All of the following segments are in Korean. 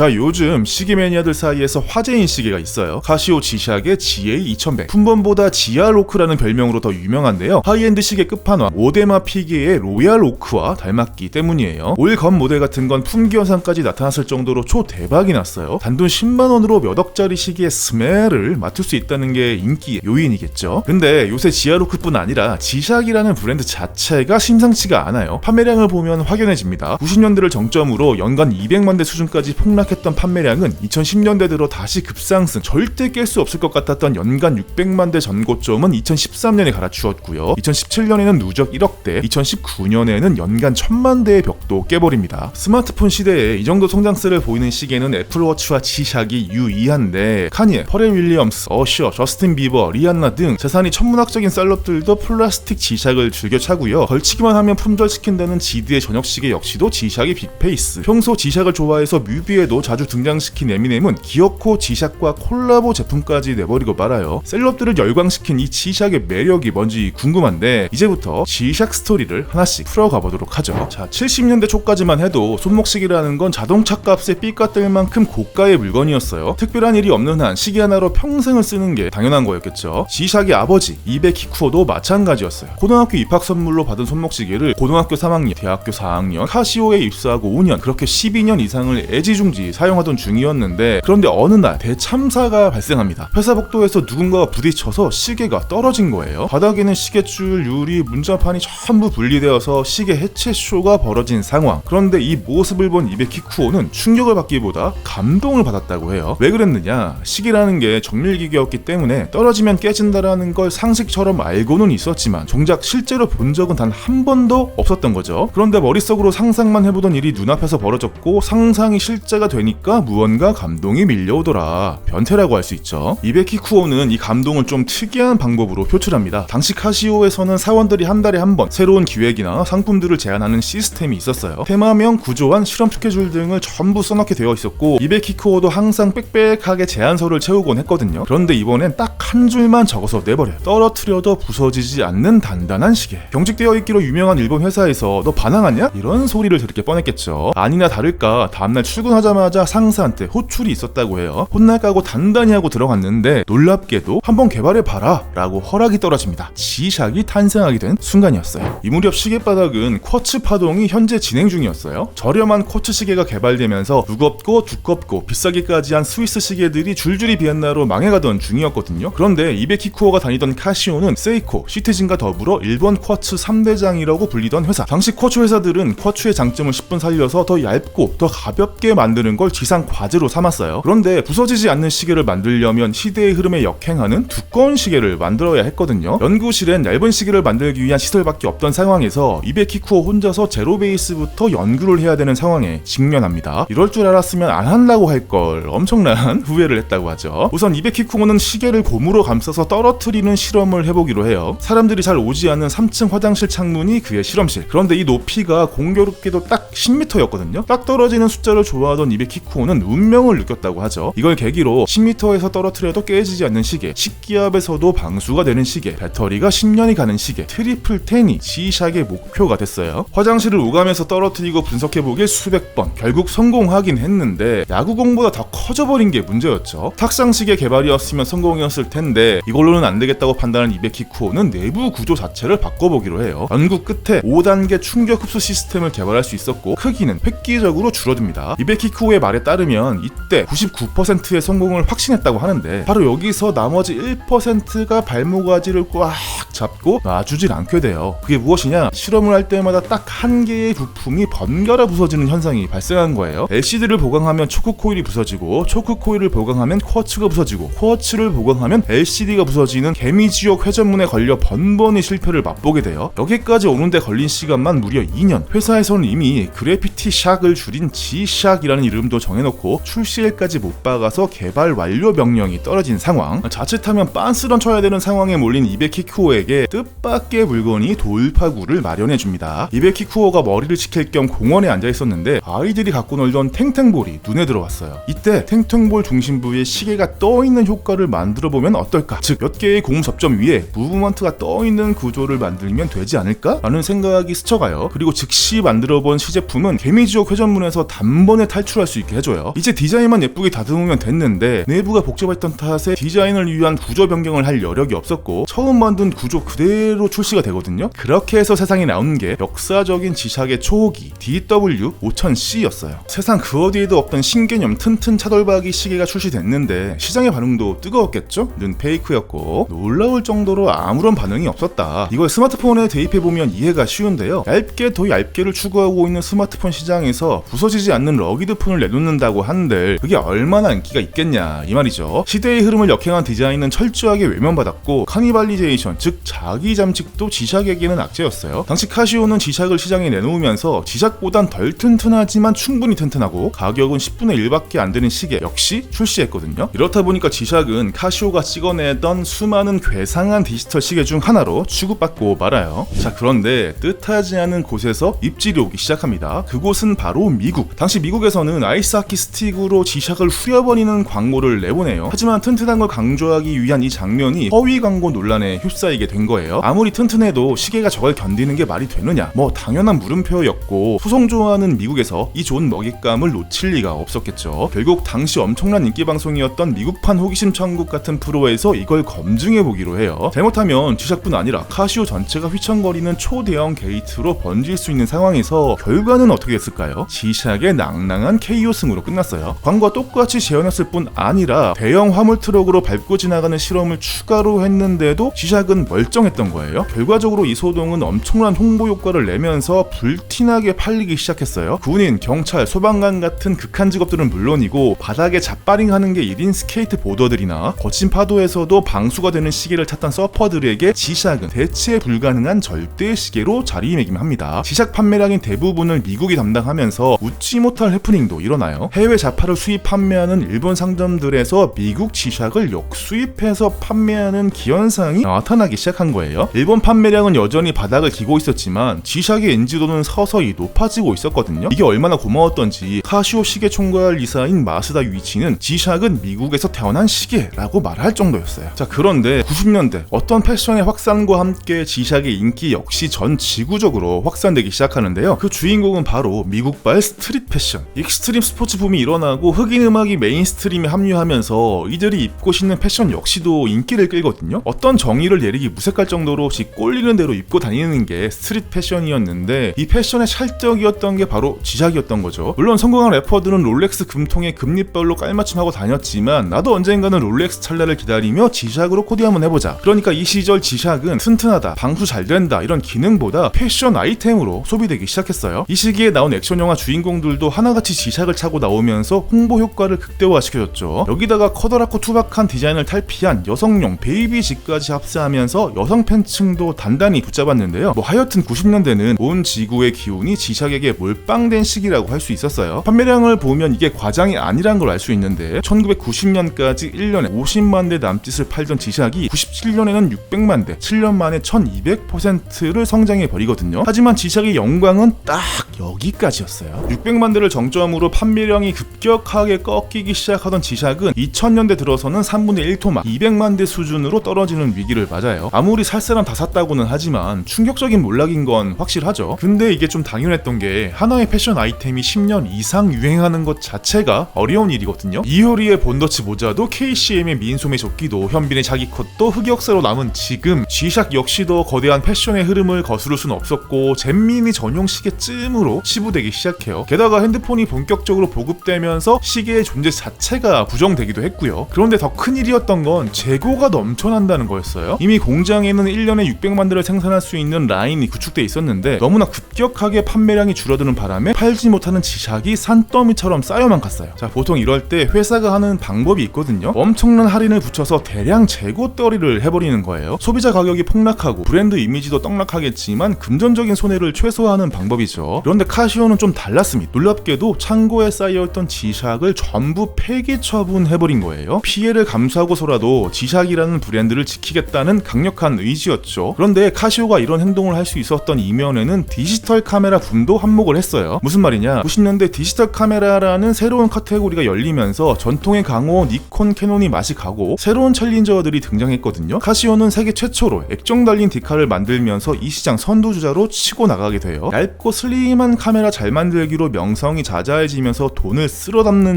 자 요즘 시계 매니아들 사이에서 화제인 시계가 있어요. 카시오 G샥의 GA 2100 품번보다 지아로크라는 별명으로 더 유명한데요. 하이엔드 시계 끝판왕 오데마 피게의 로얄 오크와 닮았기 때문이에요. 올검 모델 같은 건 품귀 현상까지 나타났을 정도로 초대박이 났어요. 단돈 10만 원으로 몇 억짜리 시계의 스멜을 맡을 수 있다는 게 인기의 요인이겠죠. 근데 요새 지아로크뿐 아니라 G샥이라는 브랜드 자체가 심상치가 않아요. 판매량을 보면 확연해집니다. 90년대를 정점으로 연간 200만 대 수준까지 폭락 했던 판매량은 2010년대 들어 다시 급상승, 절대 깰 수 없을 것 같았던 연간 600만 대 전고점은 2013년에 갈아치웠고요. 2017년에는 누적 1억 대, 2019년에는 연간 1000만 대의 벽도 깨버립니다. 스마트폰 시대에 이 정도 성장세를 보이는 시계는 애플워치와 G샥이 유의한데 카니에, 퍼렐 윌리엄스, 어셔, 저스틴 비버, 리안나 등 재산이 천문학적인 셀럽들도 플라스틱 G샥을 즐겨 차고요. 걸치기만 하면 품절시킨 다는 지드의 저녁 시계 역시도 G샥이 빅페이스. 평소 G샥을 좋아해서 뮤비에도 자주 등장시킨 에미넴은 기어코 G샥과 콜라보 제품까지 내버리고 말아요. 셀럽들을 열광시킨 이 G샥의 매력이 뭔지 궁금한데 이제부터 G샥 스토리를 하나씩 풀어가 보도록 하죠. 자, 70년대 초까지만 해도 손목시계라는 건 자동차 값에 삐까뜰 만큼 고가의 물건이었어요. 특별한 일이 없는 한 시계 하나로 평생을 쓰는 게 당연한 거였겠죠. G샥의 아버지 이베 키쿠오도 마찬가지였어요. 고등학교 입학 선물로 받은 손목시계를 고등학교 3학년, 대학교 4학년, 카시오에 입사하고 5년, 그렇게 12년 이상을 애지중지 사용하던 중이었는데 그런데 어느 날 대참사가 발생합니다. 회사 복도에서 누군가가 부딪혀서 시계가 떨어진 거예요. 바닥에는 시계줄, 유리, 문자판이 전부 분리되어서 시계 해체 쇼가 벌어진 상황. 그런데 이 모습을 본 이베키쿠오는 충격을 받기보다 감동을 받았다고 해요. 왜 그랬느냐? 시계라는 게 정밀기계였기 때문에 떨어지면 깨진다라는 걸 상식처럼 알고는 있었지만 정작 실제로 본 적은 단 한 번도 없었던 거죠. 그런데 머릿속으로 상상만 해보던 일이 눈앞에서 벌어졌고 상상이 실제가 되니까 무언가 감동이 밀려오더라. 변태라고 할 수 있죠. 이베키쿠오는 이 감동을 좀 특이한 방법으로 표출합니다. 당시 카시오에서는 사원들이 한 달에 한 번 새로운 기획이나 상품들을 제안하는 시스템이 있었어요. 테마명, 구조안, 실험 스케줄 등을 전부 써놓게 되어 있었고 이베키쿠오도 항상 빽빽하게 제안서를 채우곤 했거든요. 그런데 이번엔 딱 한 줄만 적어서 내버려요. 떨어뜨려도 부서지지 않는 단단한 시계. 경직되어 있기로 유명한 일본 회사에서 너 반항하냐? 이런 소리를 들을 게 뻔했겠죠. 아니나 다를까 다음날 출근하자마자 상사한테 호출이 있었다고 해요. 혼날 까고 단단히 하고 들어갔는데 놀랍게도 한번 개발해 봐라 라고 허락이 떨어집니다. G샥이 탄생하게 된 순간이었어요. 이 무렵 시계 바닥은 쿼츠 파동이 현재 진행 중이었어요. 저렴한 쿼츠 시계가 개발되면서 무겁고 두껍고 비싸기까지 한 스위스 시계들이 줄줄이 비엔나로 망해가던 중이었거든요. 그런데 이베키쿠오가 다니던 카시오는 세이코, 시티즌과 더불어 일본 쿼츠 3대장이라고 불리던 회사. 당시 쿼츠 회사들은 쿼츠의 장점을 10분 살려서 더 얇고 더 가볍게 만드는 걸 지상 과제로 삼았어요. 그런데 부서지지 않는 시계를 만들려면 시대의 흐름에 역행하는 두꺼운 시계를 만들어야 했거든요. 연구실엔 얇은 시계를 만들기 위한 시설밖에 없던 상황에서 이베키쿠오 혼자서 제로 베이스부터 연구를 해야 되는 상황에 직면합니다. 이럴 줄 알았으면 안 한다고 할 걸 엄청난 후회를 했다고 하죠. 우선 이베키쿠오는 시계를 고무로 감싸서 떨어뜨리는 실험을 해보기로 해요. 사람들이 잘 오지 않는 3층 화장실 창문이 그의 실험실. 그런데 이 높이가 공교롭게도 딱 10m였거든요. 딱 떨어지는 숫자를 좋아하던 이 베키쿠오는 운명을 느꼈다고 하죠. 이걸 계기로 10m에서 떨어뜨려도 깨지지 않는 시계, 식기압에서도 방수가 되는 시계, 배터리가 10년이 가는 시계, 트리플 텐이 G샥의 목표가 됐어요. 화장실을 오가면서 떨어뜨리고 분석해보길 수백 번, 결국 성공하긴 했는데 야구공보다 더 커져버린 게 문제였죠. 탁상시계 개발이었으면 성공이었을 텐데 이걸로는 안 되겠다고 판단한 이베키쿠오는 내부 구조 자체를 바꿔보기로 해요. 연구 끝에 5단계 충격 흡수 시스템을 개발할 수 있었고 크기는 획기적으로 줄어듭니다. 이베키쿠오 의 말에 따르면 이때 99%의 성공을 확신했다고 하는데 바로 여기서 나머지 1%가 발목아지를 꽉 잡고 놔주질 않게 돼요. 그게 무엇이냐? 실험을 할 때마다 딱 한 개의 부품이 번갈아 부서지는 현상이 발생한 거예요. LCD를 보강하면 초크 코일이 부서지고 초크 코일을 보강하면 쿼츠가 부서지고 쿼츠를 보강하면 LCD가 부서지는 개미 지옥 회전문에 걸려 번번이 실패를 맛보게 돼요. 여기까지 오는데 걸린 시간만 무려 2년. 회사에서는 이미 그래피티 샥을 줄인 G샥이라는 이름 도 정해놓고 출시일까지 못 박아서 개발 완료 명령이 떨어진 상황. 자칫하면 빤스런 쳐야 되는 상황에 몰린 이베키쿠오에게 뜻밖의 물건이 돌파구를 마련해줍니다. 이베키쿠오가 머리를 식힐 겸 공원에 앉아 있었는데 아이들이 갖고 놀던 탱탱볼이 눈에 들어왔어요. 이때 탱탱볼 중심부에 시계가 떠 있는 효과를 만들어 보면 어떨까? 즉 몇 개의 고무 접점 위에 무브먼트가 떠 있는 구조를 만들면 되지 않을까? 라는 생각이 스쳐가요. 그리고 즉시 만들어 본 시제품은 개미지옥 회전문에서 단번에 탈출할 수 있게 해줘요. 이제 디자인만 예쁘게 다듬으면 됐는데 내부가 복잡했던 탓에 디자인을 위한 구조 변경을 할 여력이 없었고 처음 만든 구조 그대로 출시가 되거든요. 그렇게 해서 세상에 나온 게 역사적인 지샥의 초호기 DW5000C였어요. 세상 그 어디에도 없던 신개념 튼튼 차돌박이 시계가 출시됐는데 시장의 반응도 뜨거웠겠죠? 는 페이크였고 놀라울 정도로 아무런 반응이 없었다. 이걸 스마트폰에 대입해보면 이해가 쉬운데요. 얇게 더 얇게를 추구하고 있는 스마트폰 시장에서 부서지지 않는 러기드 폰을 내놓는다고 한들 그게 얼마나 인기가 있겠냐 이 말이죠. 시대의 흐름을 역행한 디자인은 철저하게 외면받았고 카니발리제이션 즉 자기 잠식도 지샥에게는 악재였어요. 당시 카시오는 지샥을 시장에 내놓으면서 지샥보단 덜 튼튼하지만 충분히 튼튼하고 가격은 10분의 1밖에 안 되는 시계 역시 출시했거든요. 이렇다 보니까 지샥은 카시오가 찍어내던 수많은 괴상한 디지털 시계 중 하나로 취급받고 말아요. 자 그런데 뜻하지 않은 곳에서 입질이 오기 시작합니다. 그곳은 바로 미국. 당시 미국에서는 아이스 하키 스틱으로 지샥을 후려버리는 광고를 내보내요. 하지만 튼튼한 걸 강조하기 위한 이 장면이 허위 광고 논란에 휩싸이게 된 거예요. 아무리 튼튼해도 시계가 저걸 견디는 게 말이 되느냐? 뭐 당연한 물음표였고 후송 좋아하는 미국에서 이 좋은 먹잇감을 놓칠 리가 없었겠죠. 결국 당시 엄청난 인기 방송이었던 미국판 호기심 천국 같은 프로에서 이걸 검증해 보기로 해요. 잘못하면 지샥뿐 아니라 카시오 전체가 휘청거리는 초대형 게이트로 번질 수 있는 상황에서 결과는 어떻게 됐을까요? 지샥의 낭낭한 KO 승으로 끝났어요. 광고와 똑같이 재현했을 뿐 아니라 대형 화물 트럭으로 밟고 지나가는 실험을 추가로 했는데도 지샥은 멀쩡했던 거예요. 결과적으로 이 소동은 엄청난 홍보 효과를 내면서 불티나게 팔리기 시작했어요. 군인, 경찰, 소방관 같은 극한 직업들은 물론이고 바닥에 잡바링하는 게 1인 스케이트 보더들이나 거친 파도에서도 방수가 되는 시계를 찾던 서퍼들에게 지샥은 대체 불가능한 절대 시계로 자리매김합니다. 지샥 판매량인 대부분을 미국이 담당하면서 웃지 못할 해프닝도 일어나요. 해외 자파를 수입 판매하는 일본 상점들에서 미국 지샥을 역수입해서 판매하는 기현상이 나타나기 시작한 거예요. 일본 판매량은 여전히 바닥을 기고 있었지만 지샥의 인지도는 서서히 높아지고 있었거든요. 이게 얼마나 고마웠던지 카시오 시계 총괄 이사인 마스다 유이치는 지샥은 미국에서 태어난 시계라고 말할 정도였어요. 자 그런데 90년대 어떤 패션의 확산과 함께 지샥의 인기 역시 전 지구적으로 확산되기 시작하는데요. 그 주인공은 바로 미국발 스트릿 패션. 익스트 림 스포츠 붐이 일어나고 흑인 음악이 메인스트림에 합류하면서 이들이 입고 신는 패션 역시도 인기를 끌거든요. 어떤 정의를 내리기 무색할 정도로 지 꼴리는 대로 입고 다니는 게 스트릿 패션이었는데 이 패션의 찰떡이었던 게 바로 지샥이었던 거죠. 물론 성공한 래퍼들은 롤렉스 금통에 금리별로 깔맞춤하고 다녔지만 나도 언젠가는 롤렉스 찰나를 기다리며 지샥으로 코디 한번 해보자. 그러니까 이 시절 지샥은 튼튼하다, 방수 잘 된다 이런 기능보다 패션 아이템으로 소비되기 시작했어요. 이 시기에 나온 액션 영화 주인공들도 하나같이 지 샥을 차고 나오면서 홍보 효과를 극대화시켜줬죠. 여기다가 커다랗고 투박한 디자인을 탈피한 여성용 베이비직까지 합세하면서 여성 팬층도 단단히 붙잡았는데요. 뭐 하여튼 90년대는 온 지구의 기운이 지샥에게 몰빵된 시기라고 할 수 있었어요. 판매량을 보면 이게 과장이 아니란 걸 알 수 있는데 1990년까지 1년에 50만 대 남짓을 팔던 지샥이 97년에는 600만 대, 7년 만에 1200%를 성장해 버리거든요. 하지만 지샥의 영광은 딱 여기까지였어요. 600만 대를 정점으로 판매량이 급격하게 꺾이기 시작하던 지샥은 2000년대 들어서는 3분의 1토막 200만 대 수준으로 떨어지는 위기를 맞아요. 아무리 살 사람 다 샀다고는 하지만 충격적인 몰락인 건 확실하죠. 근데 이게 좀 당연했던 게 하나의 패션 아이템이 10년 이상 유행하는 것 자체가 어려운 일이거든요. 이효리의 본더치 모자도 KCM의 민소매 조끼도 현빈의 자기 컷도 흑역사로 남은 지금 G샥 역시도 거대한 패션의 흐름을 거스를 순 없었고 잼민이 전용 시계 쯤으로 치부되기 시작해요. 게다가 핸드폰이 본격 적으로 보급되면서 시계의 존재 자체가 부정되기도 했고요. 그런데 더 큰 일이었던 건 재고가 넘쳐난다는 거였어요. 이미 공장에는 1년에 600만 대를 생산할 수 있는 라인이 구축돼 있었는데 너무나 급격하게 판매량이 줄어드는 바람에 팔지 못하는 지샥이 산더미처럼 쌓여만 갔어요. 자, 보통 이럴 때 회사가 하는 방법이 있거든요. 엄청난 할인을 붙여서 대량 재고 떨이를 해버리는 거예요. 소비자 가격이 폭락하고 브랜드 이미지도 떡락하겠지만 금전적인 손해를 최소화하는 방법이죠. 그런데 카시오는 좀 달랐습니다. 놀랍게도 창 고에 쌓여있던 지샥을 전부 폐기 처분해버린 거예요. 피해를 감수하고서라도 지샥이라는 브랜드를 지키겠다는 강력한 의지였죠. 그런데 카시오가 이런 행동을 할 수 있었던 이면에는 디지털 카메라 붐도 한몫을 했어요. 무슨 말이냐? 90년대 디지털 카메라라는 새로운 카테고리가 열리면서 전통의 강호 니콘 캐논이 맛이 가고 새로운 챌린저들이 등장했거든요. 카시오는 세계 최초로 액정 달린 디카를 만들면서 이 시장 선두주자로 치고 나가게 돼요. 얇고 슬림한 카메라 잘 만들기로 명성이 둔해 지면서 돈을 쓸어 담는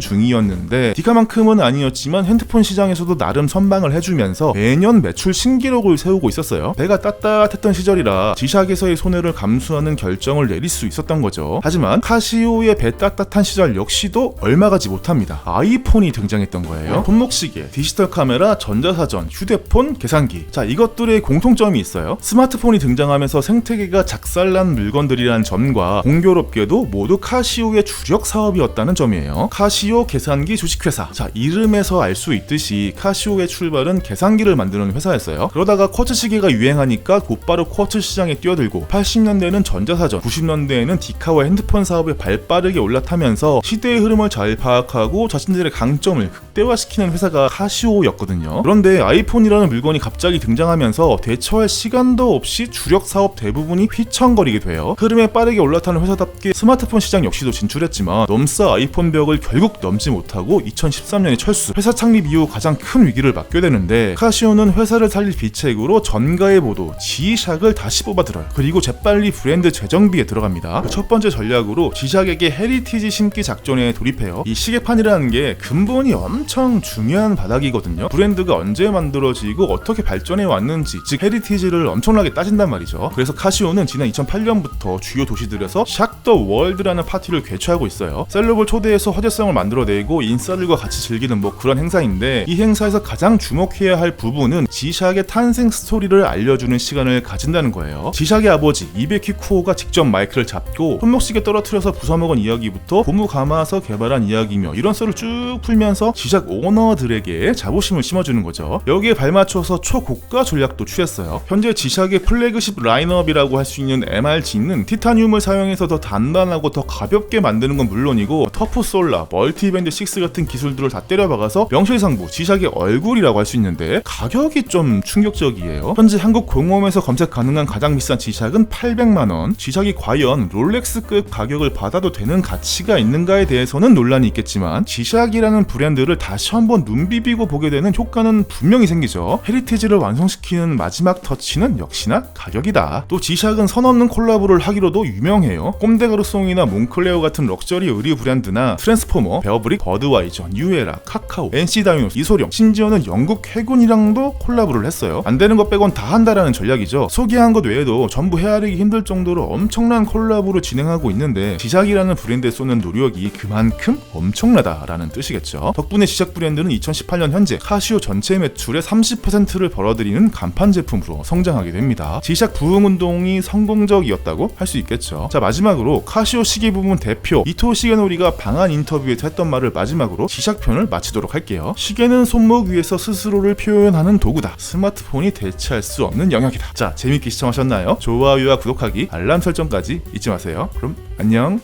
중이었는데 디카만큼은 아니었지만 핸드폰 시장에서도 나름 선방을 해주면서 매년 매출 신기록을 세우고 있었어요. 배가 따뜻했던 시절이라 지샥에서의 손해를 감수하는 결정을 내릴 수 있었던 거죠. 하지만 카시오의 배 따뜻한 시절 역시도 얼마 가지 못합니다. 아이폰이 등장했던 거예요. 손목시계, 디지털 카메라, 전자사전, 휴대폰, 계산기. 자, 이것들의 공통점이 있어요. 스마트폰이 등장하면서 생태계가 작살난 물건들이란 점과 공교롭게도 모두 카시오의 주력 사업 이었다는 점이에요. 카시오 계산기 주식회사. 자, 이름에서 알 수 있듯이 카시오의 출발은 계산기를 만드는 회사였어요. 그러다가 쿼츠 시계가 유행하니까 곧바로 쿼츠 시장에 뛰어들고 80년대에는 전자사전, 90년대에는 디카와 핸드폰 사업에 발빠르게 올라타면서 시대의 흐름을 잘 파악하고 자신들의 강점을 극대화시키는 회사가 카시오였거든요. 그런데 아이폰이라는 물건이 갑자기 등장하면서 대처할 시간도 없이 주력 사업 대부분이 휘청거리게 돼요. 흐름에 빠르게 올라타는 회사답게 스마트폰 시장 역시도 진출했지만 넘사 아이폰 벽을 결국 넘지 못하고 2013년에 철수. 회사 창립 이후 가장 큰 위기를 맞게 되는데 카시오는 회사를 살릴 비책으로 전가의 보도 지샥을 다시 뽑아들어요. 그리고 재빨리 브랜드 재정비에 들어갑니다. 그 첫 번째 전략으로 지샥에게 헤리티지 심기 작전에 돌입해요. 이 시계판이라는 게 근본이 엄청 중요한 바닥이거든요. 브랜드가 언제 만들어지고 어떻게 발전해 왔는지, 즉 헤리티지를 엄청나게 따진단 말이죠. 그래서 카시오는 지난 2008년부터 주요 도시들에서 샥더 월드라는 파티를 개최하고 있어요. 셀럽을 초대해서 화제성을 만들어내고 인싸들과 같이 즐기는 뭐 그런 행사인데 이 행사에서 가장 주목해야 할 부분은 지샥의 탄생 스토리를 알려주는 시간을 가진다는 거예요. 지샥의 아버지 이베키 쿠오가 직접 마이크를 잡고 손목시계 떨어뜨려서 부숴먹은 이야기부터 고무 감아서 개발한 이야기며 이런 썰을 쭉 풀면서 지샥 오너들에게 자부심을 심어주는 거죠. 여기에 발맞춰서 초고가 전략도 취했어요. 현재 지샥의 플래그십 라인업이라고 할 수 있는 MRG는 티타늄을 사용해서 더 단단하고 더 가볍게 만드는 건 물론 이고 터프 솔라, 멀티 밴드 6 같은 기술들을 다 때려박아서 명실상부 지샥의 얼굴이라고 할 수 있는데 가격이 좀 충격적이에요. 현재 한국 공홈에서 검색 가능한 가장 비싼 지샥은 800만 원. 지샥이 과연 롤렉스급 가격을 받아도 되는 가치가 있는가에 대해서는 논란이 있겠지만 지샥이라는 브랜드를 다시 한번 눈 비비고 보게 되는 효과는 분명히 생기죠. 헤리티지를 완성시키는 마지막 터치는 역시나 가격이다. 또 지샥은 선 없는 콜라보를 하기로도 유명해요. 꼼데가르송이나 몽클레어 같은 럭셔리 의류 브랜드나 트랜스포머, 베어브릭, 버드와이저, 뉴에라, 카카오, NC 다이노스, 이소룡, 심지어는 영국 해군이랑도 콜라보를 했어요. 안 되는 것 빼곤 다 한다라는 전략이죠. 소개한 것 외에도 전부 헤아리기 힘들 정도로 엄청난 콜라보를 진행하고 있는데 지샥이라는 브랜드에 쏟는 노력이 그만큼 엄청나다라는 뜻이겠죠. 덕분에 지샥 브랜드는 2018년 현재 카시오 전체 매출의 30%를 벌어들이는 간판 제품으로 성장하게 됩니다. 지샥 부흥 운동이 성공적이었다고 할 수 있겠죠. 자 마지막으로 카시오 시계 부문 대표 이토 시 게노리가 방한 인터뷰에서 했던 말을 마지막으로 지샥 편을 마치도록 할게요. 시계는 손목 위에서 스스로를 표현하는 도구다. 스마트폰이 대체할 수 없는 영역이다. 자 재밌게 시청하셨나요? 좋아요와 구독하기, 알람 설정까지 잊지 마세요. 그럼 안녕.